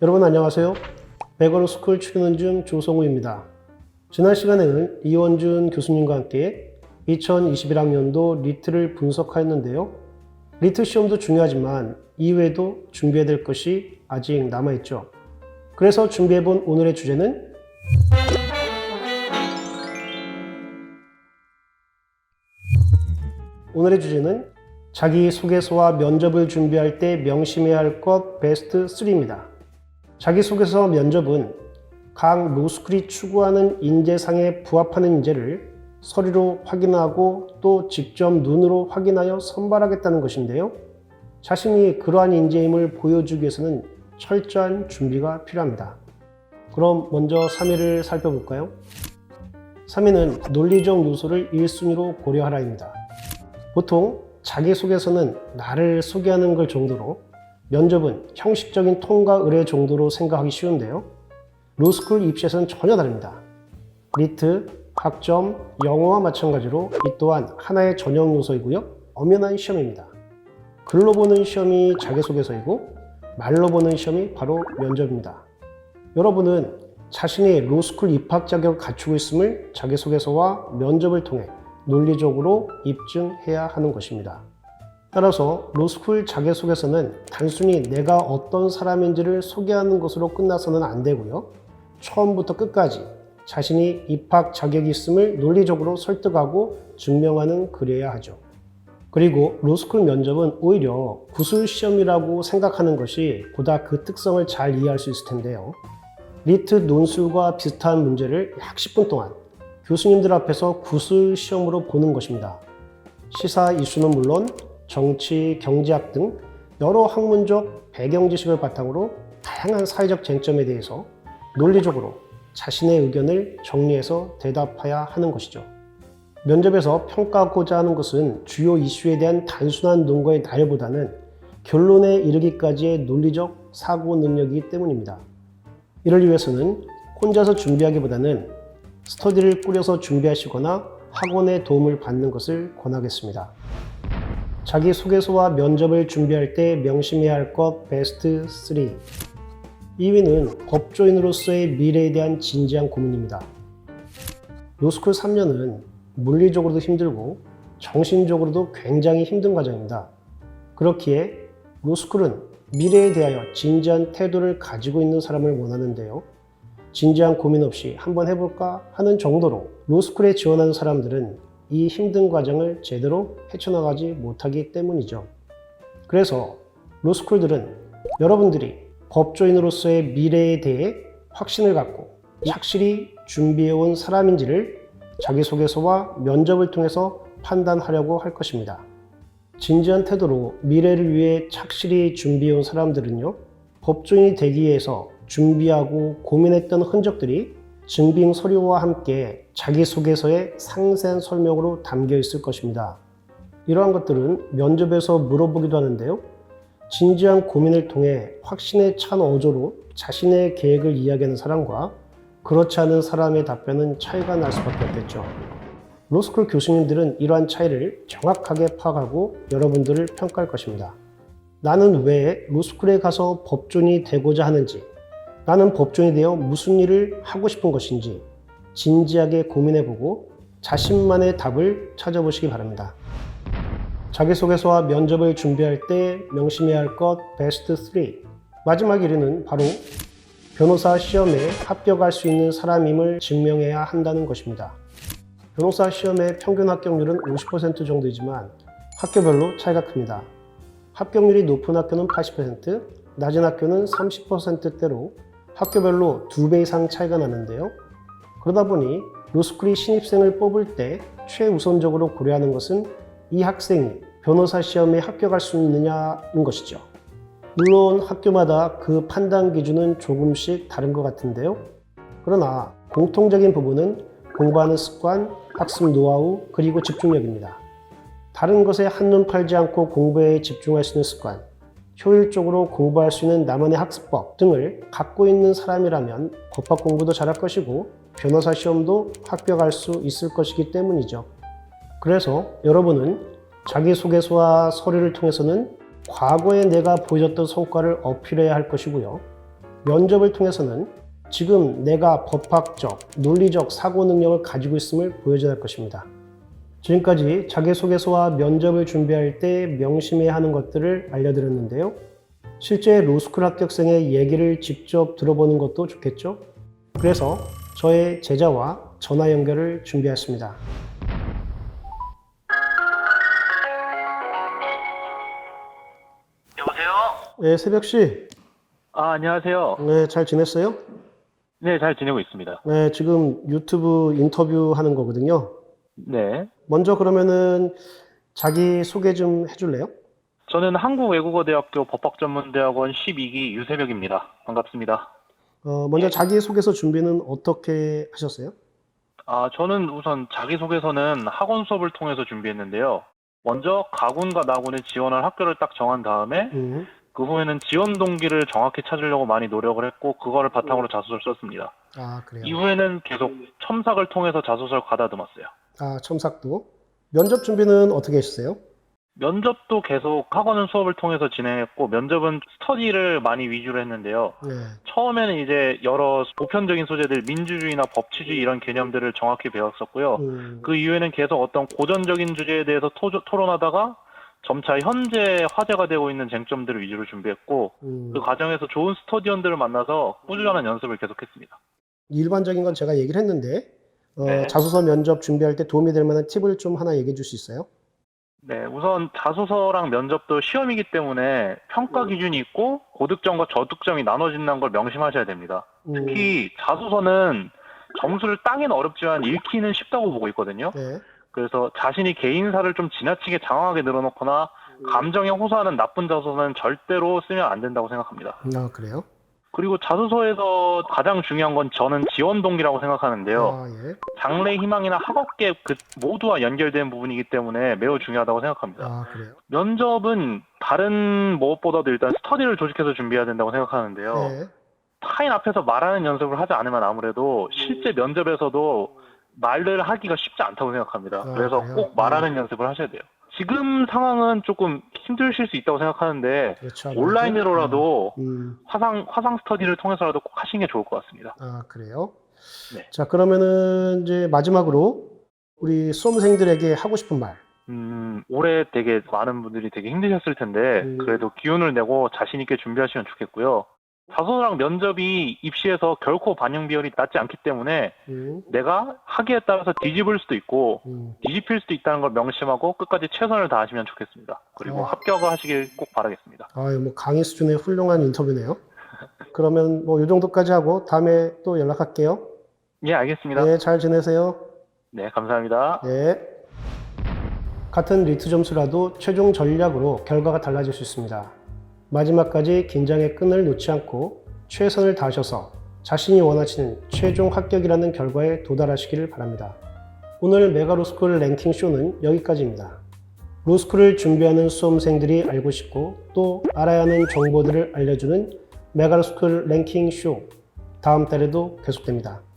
여러분 안녕하세요. 백어로 스쿨 출연은 중 조성우입니다. 지난 시간에는 이원준 교수님과 함께 2021학년도 리트를 분석하였는데요. 리트 시험도 중요하지만 이외에도 준비해야 될 것이 아직 남아있죠. 그래서 준비해본 오늘의 주제는 오늘의 주제는 자기소개서와 면접을 준비할 때 명심해야 할 것 베스트 3입니다. 자기소개서 면접은 각 로스쿨이 추구하는 인재상에 부합하는 인재를 서류로 확인하고 또 직접 눈으로 확인하여 선발하겠다는 것인데요. 자신이 그러한 인재임을 보여주기 위해서는 철저한 준비가 필요합니다. 그럼 먼저 3위를 살펴볼까요? 3위는 논리적 요소를 1순위로 고려하라입니다. 보통 자기소개서는 나를 소개하는 걸 정도로 면접은 형식적인 통과 의뢰 정도로 생각하기 쉬운데요. 로스쿨 입시에서는 전혀 다릅니다. 리트, 학점, 영어와 마찬가지로 이 또한 하나의 전형 요소이고요. 엄연한 시험입니다. 글로 보는 시험이 자기소개서이고 말로 보는 시험이 바로 면접입니다. 여러분은 자신의 로스쿨 입학 자격을 갖추고 있음을 자기소개서와 면접을 통해 논리적으로 입증해야 하는 것입니다. 따라서 로스쿨 자기소개서는 단순히 내가 어떤 사람인지를 소개하는 것으로 끝나서는 안 되고요. 처음부터 끝까지 자신이 입학 자격이 있음을 논리적으로 설득하고 증명하는 글이어야 하죠. 그리고 로스쿨 면접은 오히려 구술 시험이라고 생각하는 것이 보다 그 특성을 잘 이해할 수 있을 텐데요. 리트 논술과 비슷한 문제를 약 10분 동안 교수님들 앞에서 구술 시험으로 보는 것입니다. 시사 이슈는 물론 정치, 경제학 등 여러 학문적 배경 지식을 바탕으로 다양한 사회적 쟁점에 대해서 논리적으로 자신의 의견을 정리해서 대답해야 하는 것이죠. 면접에서 평가하고자 하는 것은 주요 이슈에 대한 단순한 논거의 나열보다는 결론에 이르기까지의 논리적 사고 능력이기 때문입니다. 이를 위해서는 혼자서 준비하기보다는 스터디를 꾸려서 준비하시거나 학원의 도움을 받는 것을 권하겠습니다. 자기소개서와 면접을 준비할 때 명심해야 할 것 베스트 3. 2위는 법조인으로서의 미래에 대한 진지한 고민입니다. 로스쿨 3년은 물리적으로도 힘들고 정신적으로도 굉장히 힘든 과정입니다. 그렇기에 로스쿨은 미래에 대하여 진지한 태도를 가지고 있는 사람을 원하는데요. 진지한 고민 없이 한번 해볼까 하는 정도로 로스쿨에 지원하는 사람들은 이 힘든 과정을 제대로 헤쳐나가지 못하기 때문이죠. 그래서 로스쿨들은 여러분들이 법조인으로서의 미래에 대해 확신을 갖고 착실히 준비해온 사람인지를 자기소개서와 면접을 통해서 판단하려고 할 것입니다. 진지한 태도로 미래를 위해 착실히 준비해온 사람들은요, 법조인이 되기 위해서 준비하고 고민했던 흔적들이 증빙 서류와 함께 자기소개서의 상세한 설명으로 담겨 있을 것입니다. 이러한 것들은 면접에서 물어보기도 하는데요. 진지한 고민을 통해 확신에 찬 어조로 자신의 계획을 이야기하는 사람과 그렇지 않은 사람의 답변은 차이가 날 수밖에 없겠죠. 로스쿨 교수님들은 이러한 차이를 정확하게 파악하고 여러분들을 평가할 것입니다. 나는 왜 로스쿨에 가서 법조인이 되고자 하는지, 나는 법조인이 되어 무슨 일을 하고 싶은 것인지 진지하게 고민해보고 자신만의 답을 찾아보시기 바랍니다. 자기소개서와 면접을 준비할 때 명심해야 할 것 베스트 3. 마지막 1위는 바로 변호사 시험에 합격할 수 있는 사람임을 증명해야 한다는 것입니다. 변호사 시험의 평균 합격률은 50% 정도이지만 학교별로 차이가 큽니다. 합격률이 높은 학교는 80%, 낮은 학교는 30%대로 학교별로 2배 이상 차이가 나는데요. 그러다 보니 로스쿨이 신입생을 뽑을 때 최우선적으로 고려하는 것은 이 학생이 변호사 시험에 합격할 수 있느냐는 것이죠. 물론 학교마다 그 판단 기준은 조금씩 다른 것 같은데요. 그러나 공통적인 부분은 공부하는 습관, 학습 노하우, 그리고 집중력입니다. 다른 것에 한눈 팔지 않고 공부에 집중할 수 있는 습관, 효율적으로 공부할 수 있는 나만의 학습법 등을 갖고 있는 사람이라면 법학 공부도 잘할 것이고 변호사 시험도 합격할 수 있을 것이기 때문이죠. 그래서 여러분은 자기소개서와 서류를 통해서는 과거에 내가 보여줬던 성과를 어필해야 할 것이고요. 면접을 통해서는 지금 내가 법학적, 논리적 사고 능력을 가지고 있음을 보여줘야 할 것입니다. 지금까지 자기소개서와 면접을 준비할 때 명심해야 하는 것들을 알려드렸는데요. 실제 로스쿨 합격생의 얘기를 직접 들어보는 것도 좋겠죠? 그래서 저의 제자와 전화 연결을 준비했습니다. 여보세요? 네, 새벽 씨. 아, 안녕하세요. 네, 잘 지냈어요? 네, 잘 지내고 있습니다. 네, 지금 유튜브 인터뷰 하는 거거든요. 네. 먼저 그러면은 자기 소개 좀 해줄래요? 저는 한국외국어대학교 법학전문대학원 12기 유세벽입니다. 반갑습니다. 어, 먼저 자기 소개서 준비는 어떻게 하셨어요? 아, 저는 우선 자기소개서는 학원 수업을 통해서 준비했는데요. 먼저 가군과 나군의 지원할 학교를 딱 정한 다음에 음, 그 후에는 지원 동기를 정확히 찾으려고 많이 노력을 했고 그거를 바탕으로 자소서를 썼습니다. 아, 그래요. 이후에는 계속 첨삭을 통해서 자소서를 가다듬었어요. 아, 첨삭도. 면접 준비는 어떻게 하셨어요? 면접도 계속 학원은 수업을 통해서 진행했고 면접은 스터디를 많이 위주로 했는데요. 네. 처음에는 이제 여러 보편적인 소재들 민주주의나 법치주의 이런 개념들을 정확히 배웠었고요. 음, 그 이후에는 계속 어떤 고전적인 주제에 대해서 토, 토론하다가 점차 현재 화제가 되고 있는 쟁점들을 위주로 준비했고 음, 그 과정에서 좋은 스터디원들을 만나서 꾸준한 연습을 계속했습니다. 일반적인 건 제가 얘기를 했는데, 어, 네. 자소서 면접 준비할 때 도움이 될 만한 팁을 좀 하나 얘기해 줄 수 있어요? 네, 우선 자소서랑 면접도 시험이기 때문에 평가 기준이 있고 고득점과 저득점이 나눠진다는 걸 명심하셔야 됩니다. 음, 특히 자소서는 점수를 따기는 어렵지만 읽기는 쉽다고 보고 있거든요. 네. 그래서 자신이 개인사를 좀 지나치게 장황하게 늘어놓거나 감정에 호소하는 나쁜 자소서는 절대로 쓰면 안 된다고 생각합니다. 아, 그래요? 그리고 자소서에서 가장 중요한 건 저는 지원 동기라고 생각하는데요. 아, 예. 장래 희망이나 학업계 그 모두와 연결된 부분이기 때문에 매우 중요하다고 생각합니다. 아, 그래요? 면접은 다른 무엇보다도 일단 스터디를 조직해서 준비해야 된다고 생각하는데요. 네. 타인 앞에서 말하는 연습을 하지 않으면 아무래도 실제 면접에서도 말을 하기가 쉽지 않다고 생각합니다. 아, 그래서 그래요? 꼭 말하는 연습을 하셔야 돼요. 지금 상황은 조금 힘드실 수 있다고 생각하는데 그렇죠. 온라인으로라도 음, 화상 화상 스터디를 통해서라도 꼭 하시는 게 좋을 것 같습니다. 아, 그래요? 네. 자, 그러면은 이제 마지막으로 우리 수험생들에게 하고 싶은 말. 음, 올해 되게 많은 분들이 되게 힘드셨을 텐데 음. 그래도 기운을 내고 자신 있게 준비하시면 좋겠고요. 자소서랑 면접이 입시에서 결코 반영 비율이 낮지 않기 때문에 음, 내가 하기에 따라서 뒤집을 수도 있고 음, 뒤집힐 수도 있다는 걸 명심하고 끝까지 최선을 다하시면 좋겠습니다. 그리고 어. 합격을 하시길 꼭 바라겠습니다. 아유, 뭐 강의 수준의 훌륭한 인터뷰네요. 그러면 뭐 이 정도까지 하고 다음에 또 연락할게요. 예, 알겠습니다. 네, 잘 지내세요. 네, 감사합니다. 네. 같은 리트 점수라도 최종 전략으로 결과가 달라질 수 있습니다. 마지막까지 긴장의 끈을 놓지 않고 최선을 다하셔서 자신이 원하시는 최종 합격이라는 결과에 도달하시기를 바랍니다. 오늘 메가로스쿨 랭킹 쇼는 여기까지입니다. 로스쿨을 준비하는 수험생들이 알고 싶고 또 알아야 하는 정보들을 알려주는 메가로스쿨 랭킹 쇼 다음 달에도 계속됩니다.